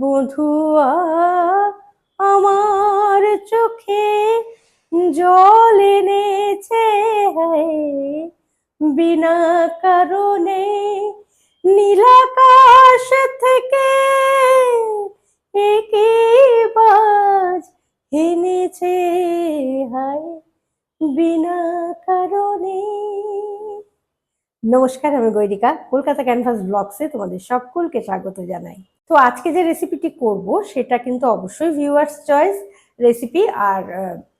বধুয়া আমার চোখে জল এনেছে বিনা কারণে নীলাকাশ থেকে একে বাজ এনেছে, হায়। বিনা কারণে। নমস্কার, আমি গৈরিকা। কলকাতা ক্যানভাস ব্লগসে তোমাদের সকলকে স্বাগত জানাই। তো আজকে যে রেসিপিটি করব, সেটা কিন্তু অবশ্যই ভিউয়ার্স চয়েস রেসিপি আর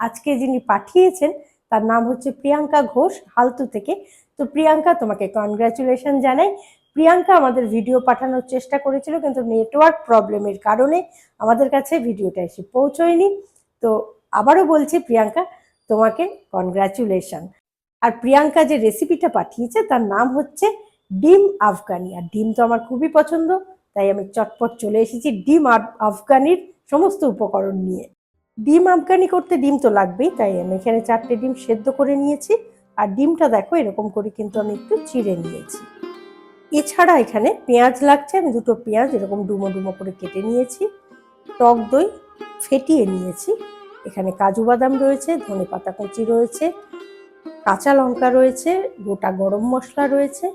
আজকে যিনি পাঠিয়েছেন, তার নাম হচ্ছে প্রিয়াঙ্কা ঘোষ হালতু থেকে। তো প্রিয়াঙ্কা, তোমাকে কনগ্রাচুলেশন জানাই। প্রিয়াঙ্কা আমাদের ভিডিও পাঠানোর চেষ্টা করেছিল, কিন্তু নেটওয়ার্ক প্রবলেমের কারণে আমাদের কাছে ভিডিওটা এসে পৌঁছয়নি। তো আবারও বলছি, প্রিয়াঙ্কা, তোমাকে কনগ্রাচুলেশন আর প্রিয়াঙ্কা যে রেসিপিটা পাঠিয়েছে, তার নাম হচ্ছে ডিম আফগানি। আর ডিম তো আমার খুবই পছন্দ। তাই আমি চটপট চলে এসেছি ডিম আফ- আফগানির সমস্ত উপকরণ নিয়ে। ডিম আফগানি করতে ডিম তো লাগবেই, তাই আমি এখানে চারটে ডিম সেদ্ধ করে নিয়েছি। আর ডিমটা দেখো, এরকম করে কিন্তু আমি একটু চিড়ে নিয়েছি। এছাড়া এখানে পেঁয়াজ লাগছে, আমি দুটো পেঁয়াজ এরকম ডুমো ডুমো করে কেটে নিয়েছি। টক দই ফেটিয়ে নিয়েছি। এখানে কাজু বাদাম রয়েছে, ধনে পাতা কুচি রয়েছে, কাঁচা লঙ্কা রয়েছে, গোটা গরম মশলা রয়েছে,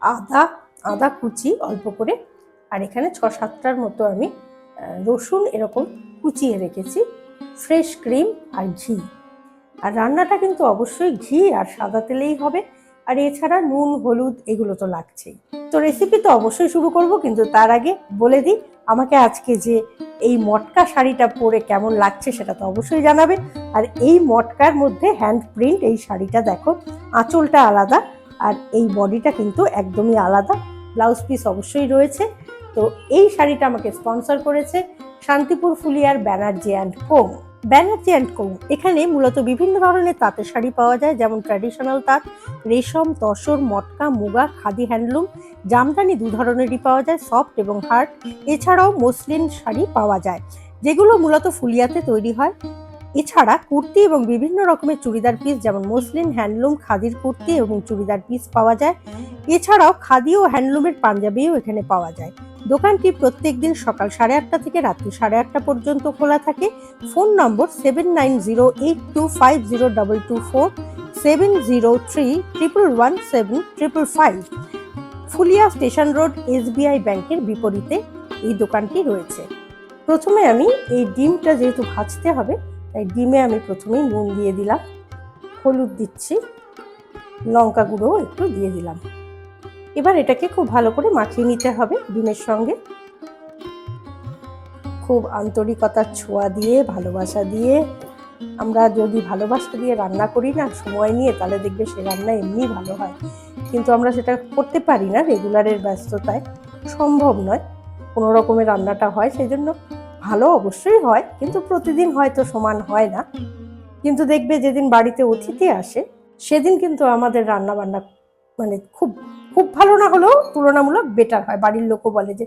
আদা আদা কুচি অল্প করে আর এখানে ছ সাতটার মতো আমি রসুন এরকম কুচিয়ে রেখেছি ফ্রেশ ক্রিম আর ঘি। আর রান্নাটা কিন্তু অবশ্যই ঘি আর সাদা তেলেই হবে। আর এছাড়া নুন, হলুদ এগুলো তো লাগছেই। তো রেসিপি তো অবশ্যই শুরু করব, কিন্তু তার আগে বলে দিই, আমাকে আজকে যে এই মটকা শাড়িটা পরে কেমন লাগছে সেটা তো অবশ্যই জানাবে। আর এই মটকার মধ্যে হ্যান্ড প্রিন্ট এই শাড়িটা দেখো, আঁচলটা আলাদা, আর এই বডিটা কিন্তু একদমই আলাদা। ব্লাউজ পিস অবশ্যই রয়েছে। তো এই শাড়িটা আমাকে স্পন্সর করেছে Shantipur ফুলিয়ার Banerjee and co Banerjee and co এখানে মূলত বিভিন্ন ধরনের তাঁতের শাড়ি পাওয়া যায়, যেমন ট্র্যাডিশনাল তাঁত, রেশম, তসর, মটকা, মুগা, খাদি হ্যান্ডলুম, জামদানি দু ধরনেরই পাওয়া যায়, সফট এবং হার্ড। এছাড়াও মসলিন শাড়ি পাওয়া যায়, যেগুলো মূলত ফুলিয়াতে তৈরি হয়। এছাড়া কুর্তি এবং বিভিন্ন রকমের চুড়িদার পিস যেমন মসলিন হ্যান্ডলুম, খাদির কুর্তি এবং চুড়িদার পিস পাওয়া যায়। এছাড়াও খাদি ও হ্যান্ডলুমের পাঞ্জাবিও এখানে পাওয়া যায়। দোকানটি প্রত্যেক দিন সকাল সাড়ে আটটা থেকে রাত্রি সাড়ে আটটা পর্যন্ত খোলা থাকে। Phone number seven nine zero eight two five zero double two four, seven zero three triple one seven triple five. Phulia station road, SBI ব্যাংকের বিপরীতে এই দোকানটি রয়েছে। প্রথমে আমি এই ডিমটা যেহেতু ভাজতে হবে তাই ডিমে আমি প্রথমেই নুন দিয়ে দিলাম, হলুদ দিচ্ছি, লঙ্কা গুঁড়ো একটু দিয়ে দিলাম। এবার এটাকে খুব ভালো করে মাখিয়ে নিতে হবে ডিমের সঙ্গে। খুব আন্তরিকতার ছোঁয়া দিয়ে, ভালোবাসা দিয়ে, আমরা যদি ভালোবাসা দিয়ে রান্না করি না সময় নিয়ে, তাহলে দেখবে সে রান্না এমনি ভালো হয়। কিন্তু আমরা সেটা করতে পারি না, রেগুলারের ব্যস্ততায়। সম্ভব নয়। কোনো রকমের রান্নাটা হয় সেই জন্য ভালো অবশ্যই হয়, কিন্তু প্রতিদিন হয়তো সমান হয় না। কিন্তু দেখবে যেদিন বাড়িতে অতিথি আসে, সেদিন কিন্তু আমাদের রান্না বান্না মানে খুব খুব ভালো না হলেও তুলনামূলক বেটার হয়। বাড়ির লোকও বলে যে,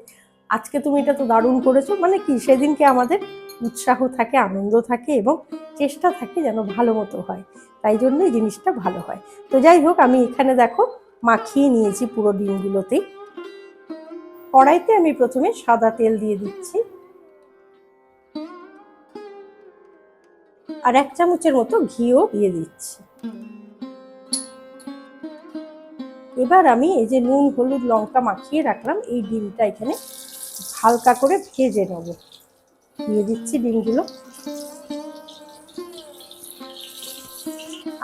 আজকে তুমি এটা তো দারুণ করেছ। মানে কি, সেদিনকে আমাদের উৎসাহ থাকে, আনন্দ থাকে এবং চেষ্টা থাকে যেন ভালো মতো হয়। তাই জন্যই জিনিসটা ভালো হয়। তো যাই হোক, আমি এখানে দেখো মাখিয়ে নিয়েছি পুরো ডিমগুলোতেই। কড়াইতে আমি প্রথমে সাদা তেল দিয়ে দিচ্ছি। আর এক চামচের মতো ঘিও দিয়ে দিচ্ছি। এবার আমি এই যে নুন, হলুদ, লঙ্কা মাখিয়ে রাখলাম, এই ডিমটা এখানে হালকা করে ভেজে নেব। দিয়ে দিচ্ছি ডিমগুলো।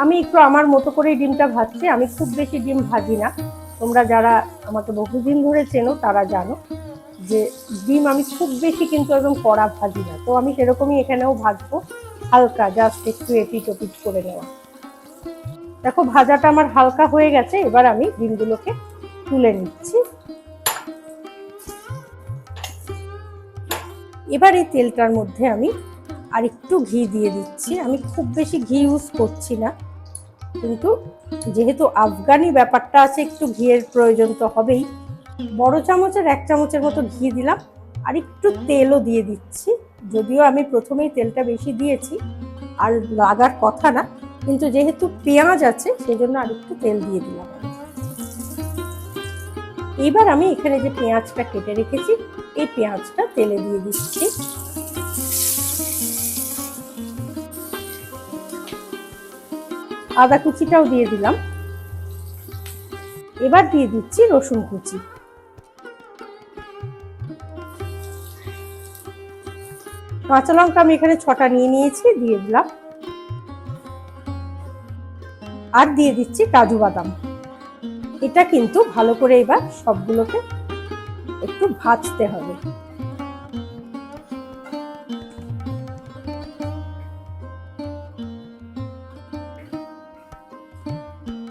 আমি একটু আমার মতো করে ডিমটা ভাজছি। আমি খুব বেশি ডিম ভাজি না। তোমরা যারা আমাকে বহুদিন ধরে চেনো, তারা জানো যে ডিম আমি খুব বেশি কিন্তু একদম কড়া ভাজি না। তো আমি সেরকমই এখানেও ভাজবো। হালকা জাস্ট একটু এপিট ওপিট করে নেওয়া। দেখো, ভাজাটা আমার হালকা হয়ে গেছে, এবার আমি ডিমগুলোকে তুলে নিচ্ছি। এবার এই তেলটার মধ্যে আমি আর একটু ঘি দিয়ে দিচ্ছি। আমি খুব বেশি ঘি ইউজ করছি না, কিন্তু যেহেতু আফগানি ব্যাপারটা আছে, একটু ঘিয়ের প্রয়োজন তো হবেই। বড় চামচের এক চামচের মতো ঘি দিলাম আর একটু তেলও দিয়ে দিচ্ছি। যদিও আমি প্রথমেই তেলটা বেশি দিয়েছি, আর লাগার কথা না, কিন্তু যেহেতু পেঁয়াজ আছে, সেজন্য আর একটু তেল দিয়ে দিলাম। এবার আমি এখানে যে পেঁয়াজটা কেটে রেখেছি, এই পেঁয়াজটা তেলে দিয়ে দিচ্ছি। আদা কুচিটাও দিয়ে দিলাম। এবার দিয়ে দিচ্ছি রসুন কুচি। কাঁচা লঙ্কা আমি এখানে ছটা নিয়ে নিয়েছি, দিয়ে দিলাম। আর দিয়ে দিচ্ছি কাজু বাদাম। এটা কিন্তু ভালো করে এবার সবগুলোকে একটু ভাজতে হবে।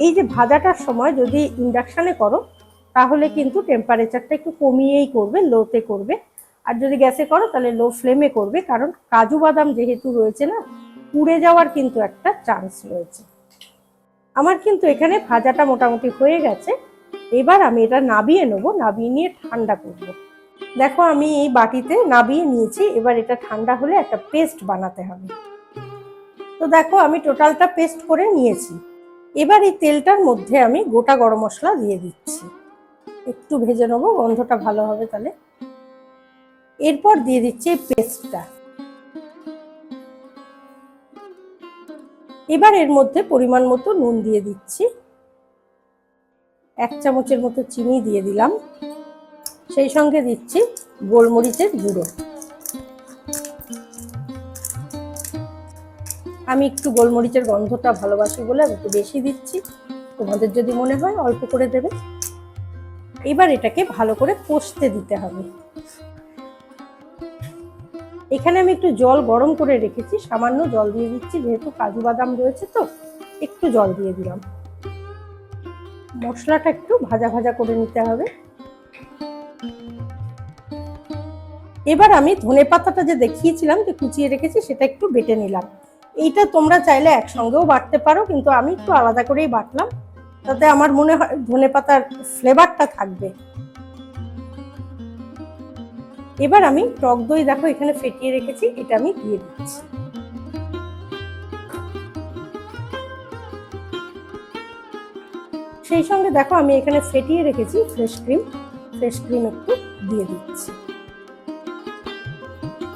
এই যে ভাজাটার সময় যদি ইন্ডাকশানে করো, তাহলে কিন্তু টেম্পারেচারটা একটু কমিয়েই করবে লোতে করবে। আর যদি গ্যাসে করো, তাহলে লো ফ্লেমে করবে, কারণ কাজু বাদাম যেহেতু রয়েছে না, পুড়ে যাওয়ার কিন্তু একটা চান্স রয়েছে। আমার কিন্তু এখানে ভাজাটা মোটামুটি হয়ে গেছে। এবার আমি এটা নাবিয়ে নেব, নাবিয়ে নিয়ে ঠান্ডা করব। দেখো, আমি এই বাটিতে নাবিয়ে নিয়েছি, এবার এটা ঠান্ডা হলে একটা পেস্ট বানাতে হবে। তো দেখো, আমি টোটালটা পেস্ট করে নিয়েছি। এবার এই তেলটার মধ্যে আমি গোটা গরম মশলা দিয়ে দিচ্ছি। একটু ভেজে নেব, গন্ধটা ভালো হবে তাহলে। এরপর দিয়ে দিচ্ছি পেস্টটা। এবার এর মধ্যে পরিমাণ মতো নুন দিয়ে দিচ্ছি। এক চামচের মতো চিনি দিয়ে দিলাম। সেই সঙ্গে দিচ্ছি গোলমরিচের গুঁড়ো। আমি একটু গোলমরিচের গন্ধটা ভালোবাসি বলে আমি একটু বেশি দিচ্ছি। তোমাদের যদি মনে হয় অল্প করে দেবে। এবার এটাকে ভালো করে কষতে দিতে হবে। এখানে আমি একটু জল গরম করে রেখেছি, সামান্য জল দিয়ে দিচ্ছি, যেহেতু কাজু বাদাম রয়েছে তো, একটু জল দিয়ে দিলাম। মশলাটা একটু ভাজা ভাজা করে নিতে হবে। এবার আমি ধনে পাতাটা যে দেখিয়েছিলাম, যে কুচিয়ে রেখেছি, সেটা একটু বেটে নিলাম। এইটা তোমরা চাইলে একসঙ্গেও বাটতে পারো, কিন্তু আমি একটু আলাদা করেই বাটলাম। তাতে আমার মনে হয় ধনে পাতার ফ্লেভারটা থাকবে। এবার আমি টক দই দেখো এখানে ফেটিয়ে রেখেছি, এটা আমি দিয়ে দিচ্ছি। সেই সঙ্গে দেখো আমি এখানে ফেটিয়ে রেখেছি ফ্রেশ ক্রিম ফ্রেশ ক্রিম একটু দিয়ে দিচ্ছি।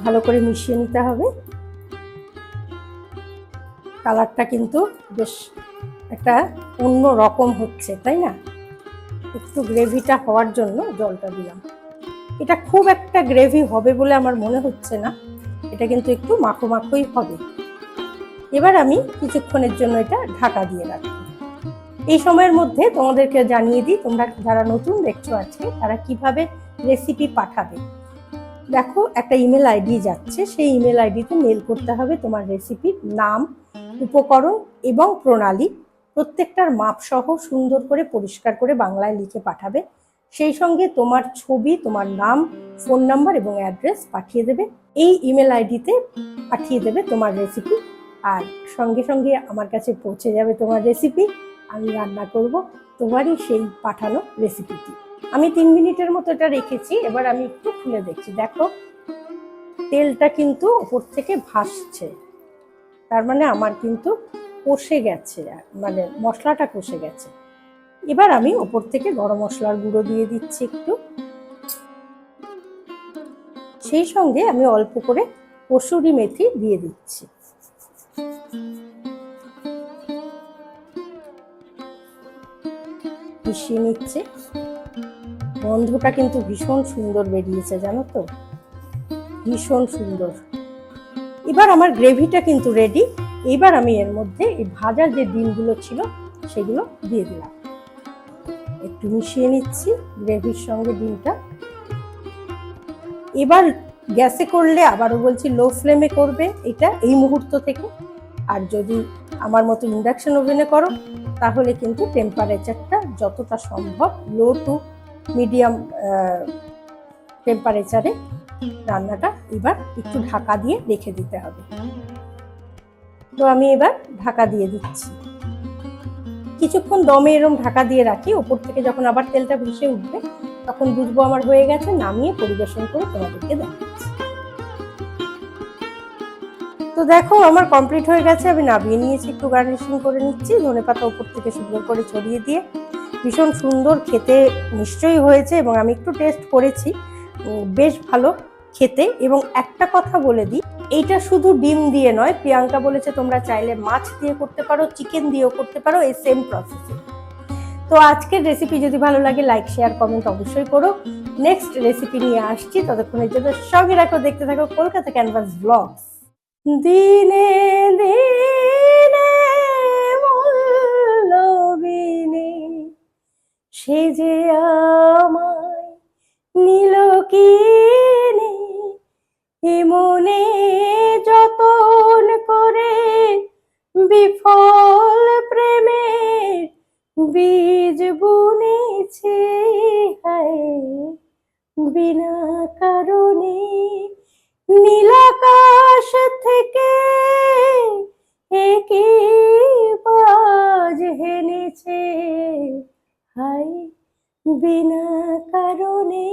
ভালো করে মিশিয়ে নিতে হবে। কালারটা কিন্তু বেশ একটা অন্য রকম হচ্ছে, তাই না? একটু গ্রেভিটা হওয়ার জন্য জলটা দিলাম। এটা খুব একটা গ্রেভি হবে বলে আমার মনে হচ্ছে না। এটা কিন্তু একটু মাখো মাখোই হবে। এবার আমি কিছুক্ষণের জন্য এটা ঢাকা দিয়ে রাখব এই সময়ের মধ্যে তোমাদেরকে জানিয়ে দিই, তোমরা যারা নতুন দেখছ আজকে, তারা কীভাবে রেসিপি পাঠাবে। দেখো, একটা ইমেল আইডি যাচ্ছে। সেই ইমেল আইডিতে মেল করতে হবে তোমার রেসিপির নাম, উপকরণ এবং প্রণালী। প্রত্যেকটার মাপসহ সুন্দর করে পরিষ্কার করে বাংলায় লিখে পাঠাবে। সেই সঙ্গে তোমার ছবি, তোমার নাম ফোন নাম্বার এবং অ্যাড্রেস পাঠিয়ে দেবে। এই ইমেল আইডিতে পাঠিয়ে দেবে তোমার রেসিপি আর সঙ্গে সঙ্গে আমার কাছে পৌঁছে যাবে তোমার রেসিপি আমি রান্না করব, তোমারই সেই পাঠানো রেসিপিটি আমি তিন মিনিটের মতো এটা রেখেছি, এবার আমি একটু খুলে দেখছি। দেখো, তেলটা কিন্তু ওপর থেকে ভাসছে। তার মানে আমার কিন্তু কষে গেছে মানে মশলাটা কষে গেছে। এবার আমি ওপর থেকে গরম মশলার গুঁড়ো দিয়ে দিচ্ছি একটু। সেই সঙ্গে আমি অল্প করে কসুরি মেথি দিয়ে দিচ্ছি। মিশিয়ে নিচ্ছে। গন্ধটা কিন্তু ভীষণ সুন্দর বেরিয়েছে, জানো তো? ভীষণ সুন্দর। এবার আমার গ্রেভিটা কিন্তু রেডি এবার আমি এর মধ্যে এই ভাজার যে ডিমগুলো ছিল, সেগুলো দিয়ে দিলাম। একটু মিশিয়ে নিচ্ছি, গ্রেভির সঙ্গে ডিমটা। এবার গ্যাসে করলে আবারও বলছি লো ফ্লেমে করবে, এটা এই মুহূর্ত থেকে। আর যদি আমার মতো ইন্ডাকশন ওভেনে করো, তাহলে কিন্তু টেম্পারেচারটা যতটা সম্ভব লো টু মিডিয়াম টেম্পারেচারে রান্নাটা এবার একটু ঢাকা দিয়ে রেখে দিতে হবে। তো আমি এবার ঢাকা দিয়ে দিচ্ছি। কিছুক্ষণ দমে এরম ঢাকা দিয়ে রাখি। ওপর থেকে যখন আবার তেলটা ভেসে উঠবে, তখন বুঝব আমার হয়ে গেছে, নামিয়ে পরিবেশন করে তোমাদেরকে দেখাচ্ছি। তো দেখো, আমার কমপ্লিট হয়ে গেছে, আমি নামিয়ে নিয়েছি, একটু গার্নিশিং করে নিচ্ছি, ধনে পাতা উপর থেকে সুন্দর করে ছড়িয়ে দিয়ে। ভীষণ সুন্দর খেতে নিশ্চয়ই হয়েছে এবং আমি একটু টেস্ট করেছি। বেশ ভালো। খেতে এবং একটা কথা বলে দিই, এইটা শুধু ডিম দিয়ে নয়, প্রিয়াঙ্কা বলেছে তোমরা চাইলে মাছ দিয়ে করতে পারো চিকেন দিয়েও করতে পারো, এই সেম প্রসেসে তো আজকের রেসিপি যদি ভালো লাগে লাইক শেয়ার কমেন্ট অবশ্যই করো। নেক্সট রেসিপি নিয়ে আসছি, ততক্ষণের জন্য সঙ্গে রাখো, দেখতে থাকো কলকাতা ক্যানভাস ব্লগস দিনে দিনে সে যে আমায় মনে যতন করে বিফল প্রেমের বীজ বুনেছে, হায়। বিনা কারণে নীলাকাশ থেকে একে বাজ হেনেছে, হায়। বিনা কারণে